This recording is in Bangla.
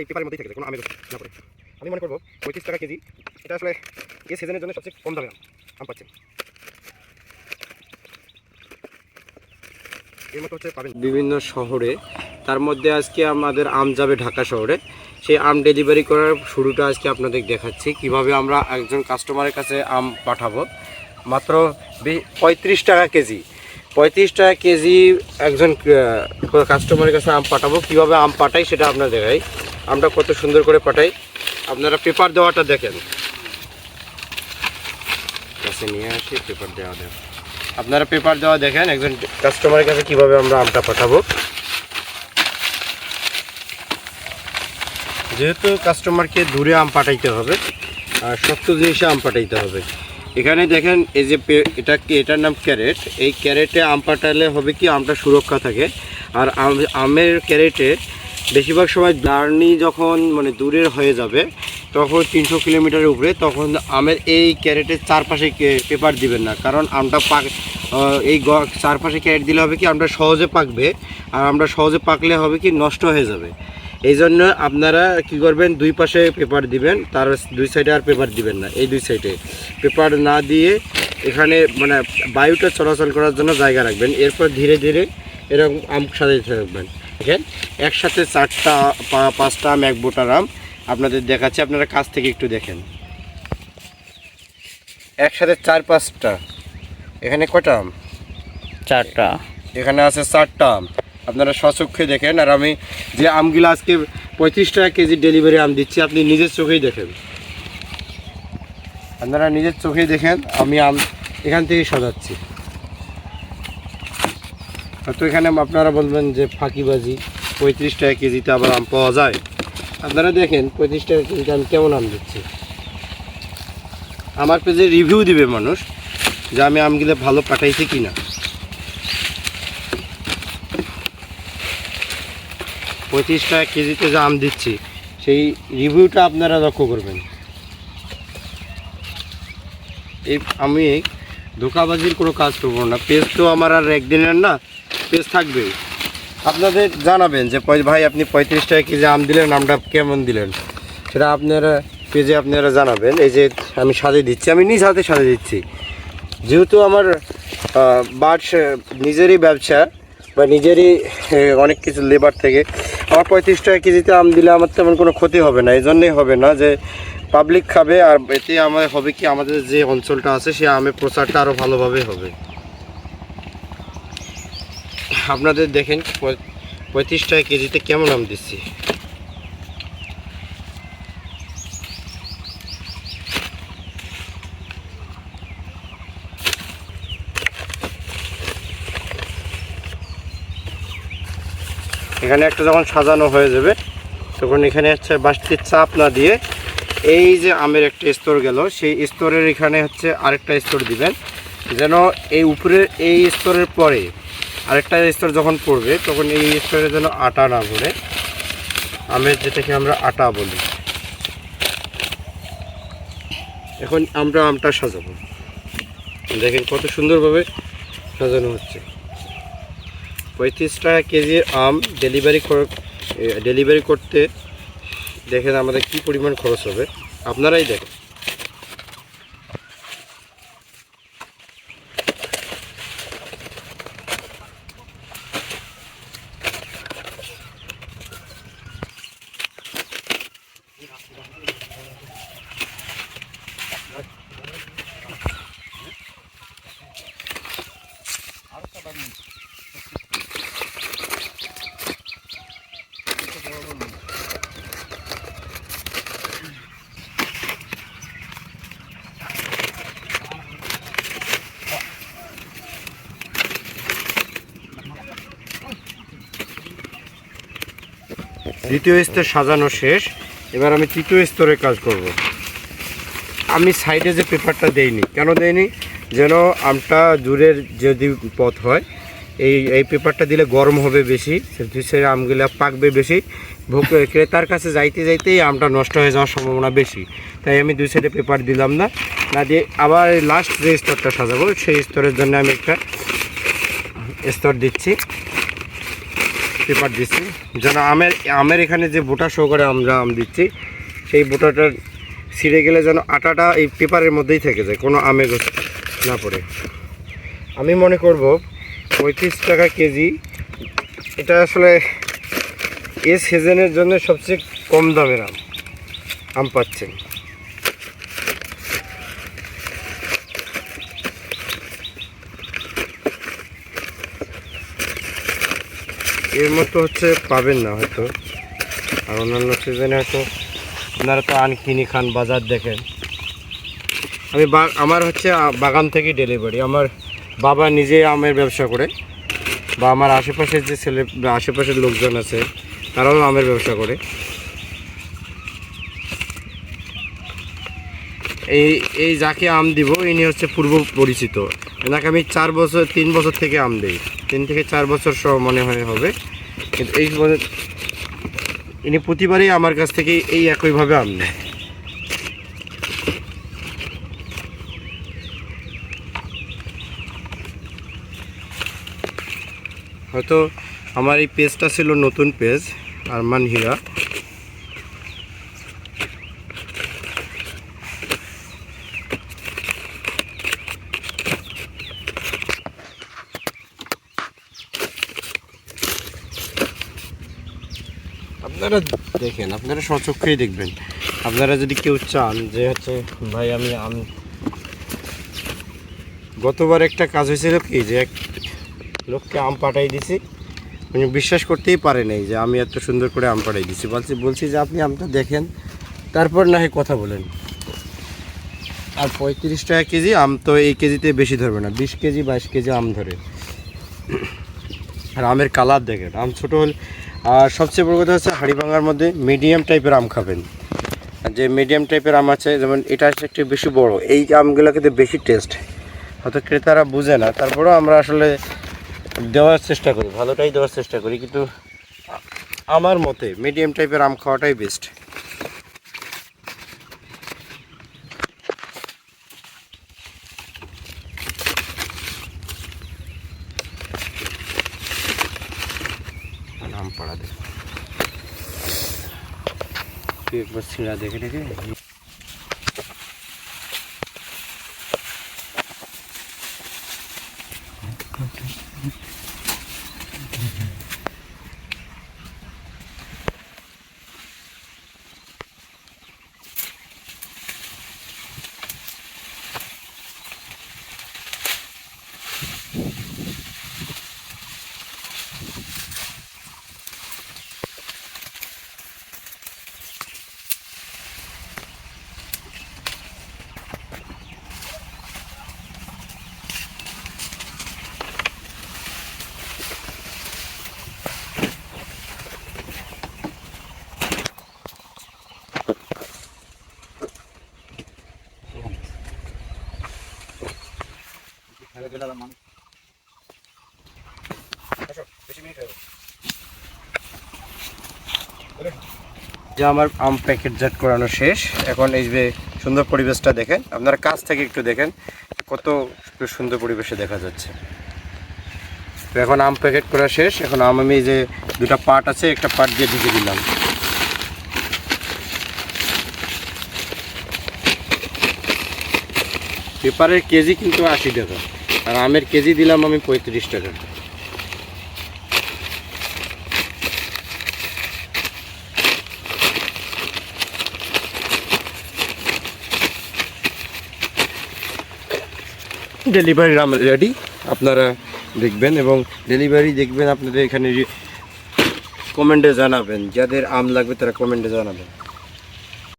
এই পেপারের মধ্যেই কোনো না আমি মনে করব পঁয়ত্রিশ টাকা কেজি, এটা আসলে সিজনের জন্য সবচেয়ে কম দামে আম পাচ্ছেন। বিভিন্ন শহরে, তার মধ্যে আজকে আমাদের আম যাবে ঢাকা শহরে। সেই আম ডেলিভারি করার শুরুটা আজকে আপনাদের দেখাচ্ছি, কীভাবে আমরা একজন কাস্টমারের কাছে আম পাঠাবো। মাত্র পঁয়ত্রিশ টাকা কেজি। পঁয়ত্রিশ টাকা কেজি একজন কাস্টমারের কাছে আম পাঠাবো, কীভাবে আম পাঠাই সেটা আপনার দেখাই। আমটা কত সুন্দর করে পাঠাই। আপনারা পেপার দেওয়াটা দেখেন। নিয়ে আসি, পেপার দেওয়া দেন আপনারা পেপার দেওয়া দেখেন একজন কাস্টমারের কাছে কীভাবে আমরা আমটা পাঠাবো। যেহেতু কাস্টমারকে দূরে আম পাঠাইতে হবে, আর শক্ত জিনিসে আম পাঠাইতে হবে। এখানে দেখেন, এই যে এটা এটার নাম ক্যারেট। এই ক্যারেটে আম পাঠালে হবে কি, আমটা সুরক্ষা থাকে। আর আমের ক্যারেটে বেশিরভাগ সময় জার্নি যখন মানে দূরের হয়ে যাবে, তখন তিনশো কিলোমিটারের উপরে, তখন আমের এই ক্যারেটের চারপাশে পেপার দিবেন না। কারণ আমটা পাক এই চারপাশে ক্যারেট দিলে হবে কি, আমরা সহজে পাকবে, আর আমরা সহজে পাকলে হবে কি, নষ্ট হয়ে যাবে। এই জন্য আপনারা কি করবেন, দুই পাশে পেপার দিবেন, তার দুই সাইডে আর পেপার দিবেন না, এই দুই সাইডে। পেপার না দিয়ে এখানে মানে বায়ুটা চলাচল করার জন্য জায়গা রাখবেন, এরপর ধীরে ধীরে এরকম আম সাজাইতে থাকবেন। দেখেন একসাথে চারটা পাঁচটা আম এক বোটার আম আপনাদের দেখাচ্ছি আপনারা কাছ থেকে একটু দেখেন। একসাথে চার পাঁচটা। এখানে কটা আম? চারটা। এখানে আছে চারটা আম। আপনারা সচক্ষে দেখেন আর আমি যে আমগুলো আজকে পঁয়ত্রিশ টাকা কেজি ডেলিভারি আম দিচ্ছি আপনি নিজের চোখেই দেখেন। আপনারা নিজের চোখেই দেখেন আমি আম এখান থেকেই সাজাচ্ছি। হয়তো এখানে আপনারা বলবেন যে ফাঁকিবাজি, পঁয়ত্রিশ টাকা কেজিতে আবার আম পাওয়া যায়। আপনারা দেখেন, পঁয়ত্রিশ টাকা কেজিতে আমি কেমন আম দিচ্ছি? আমার পেজে রিভিউ দিবে মানুষ যে আমি আমগুলো ভালো পাঠাইছি কি না পঁয়ত্রিশ টাকা কেজিতে যে আম দিচ্ছি, সেই রিভিউটা আপনারা লক্ষ্য করবেন। এই আমি ধোকাবাজির কোনো কাজ করব না। পেজ তো আমার আর একদিনের না পেজ থাকবে আপনাদের জানাবেন যে ভাই, আপনি পঁয়ত্রিশ টাকা কেজি আম দিলেন, আমটা কেমন দিলেন? সেটা আপনারা পেজে আপনারা জানাবেন। এই যে আমি সাজিয়ে দিচ্ছি, আমি নিজ হাতে সাজিয়ে দিচ্ছি। যেহেতু আমার বার্ড নিজেরই ব্যবসা বা নিজেরই অনেক কিছু লেবার থেকে, আমার পঁয়ত্রিশ টাকা কেজিতে আম দিলে আমার তেমন কোনো ক্ষতি হবে না। এই জন্যই হবে না যে পাবলিক খাবে আর এতে আমার হবে কি, আমাদের যে অঞ্চলটা আছে, সে আমের প্রচারটা আরও ভালোভাবে হবে। আপনাদের দেখেন পঁয়ত্রিশ টাকা কেজিতে কেমন আম দিচ্ছি? এখানে একটা যখন সাজানো হয়ে যাবে, তখন এখানে হচ্ছে বাসটির চাপ না দিয়ে এই যে আমের একটা স্তর গেল, সেই স্তরের এখানে হচ্ছে আরেকটা স্তর দিবেন। যেন এই উপরের এই স্তরের পরে আরেকটা স্তর যখন পড়বে, তখন এই স্তরে যেন আটা না পড়ে আমের যেটাকে আমরা আটা বলি। এখন আমরা আমটা সাজাবো। দেখেন কত সুন্দরভাবে সাজানো হচ্ছে। পঁয়ত্রিশ টাকা কেজি আম ডেলিভারি ডেলিভারি করতে দেখেন আমাদের কি পরিমাণ খরচ হবে। আপনারাই দেখেন। দ্বিতীয় স্তর সাজানো শেষ। এবার আমি তৃতীয় স্তরে কাজ করব। আমি সাইডে যে পেপারটা দেইনি, কেন দেইনি? যেন আমটা দূরের যদি পথ হয়, এই এই পেপারটা দিলে গরম হবে বেশি, সে আমগুলো পাকবে বেশি। ক্রেতার কাছে যাইতে যাইতেই আমটা নষ্ট হয়ে যাওয়ার সম্ভাবনা বেশি। তাই আমি দুই সাইডে পেপার দিলাম না। না দিয়ে আবার লাস্ট যে স্তরটা সাজাবো, সেই স্তরের জন্য আমি একটা স্তর দিচ্ছি। পেপার দিচ্ছি। যেন আমের আমের এখানে যে বোটা শো করে আমরা আম দিচ্ছি, সেই বোটাটা ছিঁড়ে গেলে যেন আটাটা এই পেপারের মধ্যেই থেকে যায়, কোনো আমের না পড়ে। আমি মনে করব পঁয়ত্রিশ টাকা কেজি, এটা আসলে এ সিজনের জন্য সবচেয়ে কম দামের আম আম পাচ্ছেন। এর মতো হচ্ছে পাবেন না হয়তো। আর অন্যান্য সিজনে হয়তো আপনারা তো আন কিনি খান বাজার দেখেন। আমি আমার হচ্ছে বাগান থেকে ডেলিভারি আমার বাবা নিজে আমের ব্যবসা করে বা আমার আশেপাশের যে ছেলে আশেপাশের লোকজন আছে, তারাও আমের ব্যবসা করে। এই এই যাকে আম দিব, ইনি হচ্ছে পূর্ব পরিচিত। এনাকে আমি চার বছর, তিন বছর থেকে আম দিই। তিন থেকে চার বছর সহ মনে হয় হবে। কিন্তু এই ইনি প্রতিবারই আমার কাছ থেকে এই একইভাবে আম নেয়। হয়তো আমার এই পেজটা ছিল নতুন পেজ, আরমান হীরা। আপনারা দেখেন, আপনারা সচক্ষেই দেখবেন। আপনারা যদি কেউ চান যে হচ্ছে, ভাই, আমি, আম গতবার একটা কাজ হয়েছিল কি যে এক লোককে আম পাঠাই দিছি। উনি বিশ্বাস করতেই পারে নাই যে আমি এত সুন্দর করে আম পাঠাই দিছি। বলছি বলছি যে আপনি আমটা দেখেন, তারপর না হয় কথা বলেন। আর পঁয়ত্রিশ টাকা কেজি আম তো এই কেজিতে বেশি ধরবে না, বিশ কেজি, বাইশ কেজি আম ধরে। আর আমের কালার দেখেন, আম ছোটো হলে আর সবচেয়ে বড় কথা হচ্ছে হাড়িভাঙার মধ্যে মিডিয়াম টাইপের আম খাবেন। যে মিডিয়াম টাইপের আম আছে, যেমন এটা হচ্ছে একটু বেশি বড়, এই আমগুলো কিন্তু বেশি টেস্ট হয়তো ক্রেতারা বুঝে না, তারপরেও আমরা আসলে দেওয়ার চেষ্টা করি, ভালোটাই দেওয়ার চেষ্টা করি, কিন্তু আমার মতে মিডিয়াম টাইপের আম খাওয়াটাই বেস্ট আম পড়া দেখ তুই একবার ছিঁড়া দেখে যে আমার আম প্যাকেটজাত করানো শেষ। এখন এই যে সুন্দর পরিবেশটা দেখেন, আপনারা কাছ থেকে একটু দেখেন কত সুন্দর পরিবেশে দেখা যাচ্ছে। তো এখন আম প্যাকেট করা শেষ। এখন আম আমি যে দুটো পার্ট আছে, একটা পার্ট দিয়ে ঢেকে দিলাম। পেপারের কেজি কিন্তু আশি টাকা। আর আমের কেজি দিলাম আমি পঁয়ত্রিশ টাকা। ডেলিভারি রেডি আপনারা দেখবেন এবং ডেলিভারি দেখবেন, আপনাদের এখানে কমেন্টে জানাবেন, যাদের আম লাগবে তারা কমেন্টে জানাবেন।